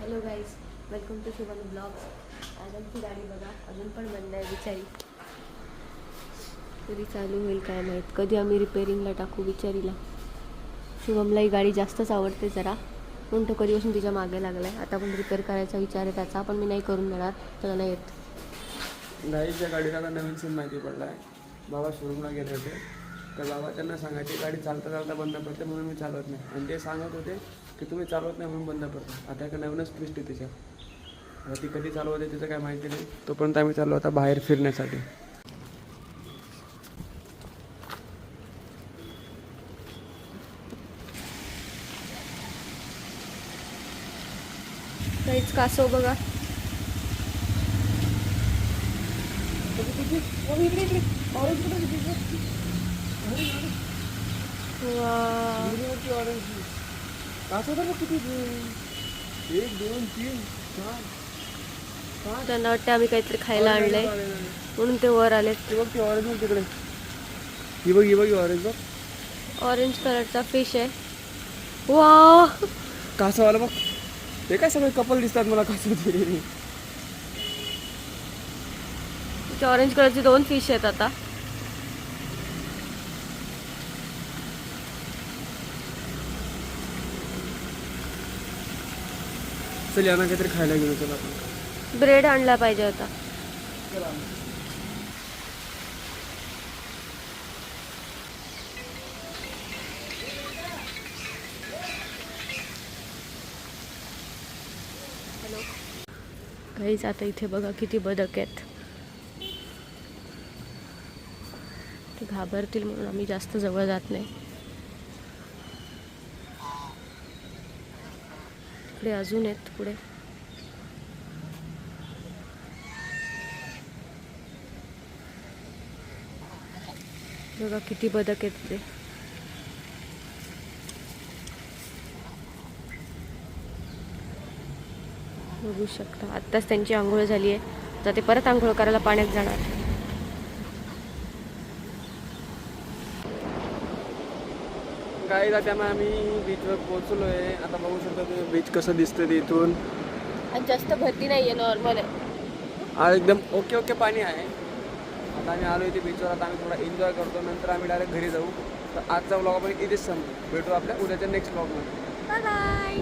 Hello guys welcome to Shubham blogs आज आमची गाडी बघा अजून पण बंद आहे बिचारी. कधी चालू होईल काय माहीत. कधी आम्ही रिपेअरिंगला टाकू बिचारीला. शुभमला ही गाडी जास्तच आवडते जरा. म्हणून तो कधीपासून तिच्यामागे लागला आहे आता पण रिपेअर करायचा विचार आहे त्याचा पण मी नाही करून देणार. त्याला नाही येत. गाईच्या गाडीला नवीन सीन माहिती पडला आहे बाबा शोरूमला गेले होते. तर बाबा त्यांना सांगायचे गाडी चालता चालता बंद पडते म्हणून मी चालवत नाही. आणि ते सांगत होते की तुम्ही चालवत नाही म्हणून बंद पडते. आता एक नवीनच ट्विस्ट आहे तिच्या आता ती कधी चालवते तिचं काय माहिती नाही. तोपर्यंत आम्ही चाललो आता बाहेर फिरण्यासाठी. काहीच कासव बघा. वा. एक दोन तीन चार. त्यांना वाटतं आम्ही काहीतरी खायला आणलंय. म्हणून ते वर आले ती बघ ती ऑरेंज बघ तिकडे. ही बघ ही बघ ऑरेंज बघ. ऑरेंज कलरचा फिश आहे. वा. कासवाला बघ. हे काय सगळे कपल दिसतात मला कासव ऑरेंज कलरचे दोन फिश आहेत आता. चल यांना काहीतरी खायला घेऊन चल आपण. ब्रेड आणला पाहिजे होता. काहीच आता इथे बघा किती बदक आहेत. ते घाबरतील म्हणून आम्ही जास्त जवळ जात नाही. इकडे अजून आहेत पुढे. बघा किती बदक आहेत ते. बघू शकता. आत्ताच त्यांची आंघोळ झाली आहे. तर ते परत आंघोळ करायला पाण्यात जाणार. काय त्यामुळे आम्ही बीचवर पोहोचलो आहे आता बघू शकता तुम्ही बीच कसं दिसतं ते इथून. आणि जास्त भरती नाही आहे नॉर्मल आहे. आज एकदम ओके ओके पाणी आहे. आता आम्ही आलो इथे बीचवर आता आम्ही थोडा एन्जॉय करतो. नंतर आम्ही डायरेक्ट घरी जाऊ. तर आजचा ब्लॉग आपण इथेच संपतो भेटू आपल्या उद्याच्या नेक्स्ट ब्लॉगमध्ये बाय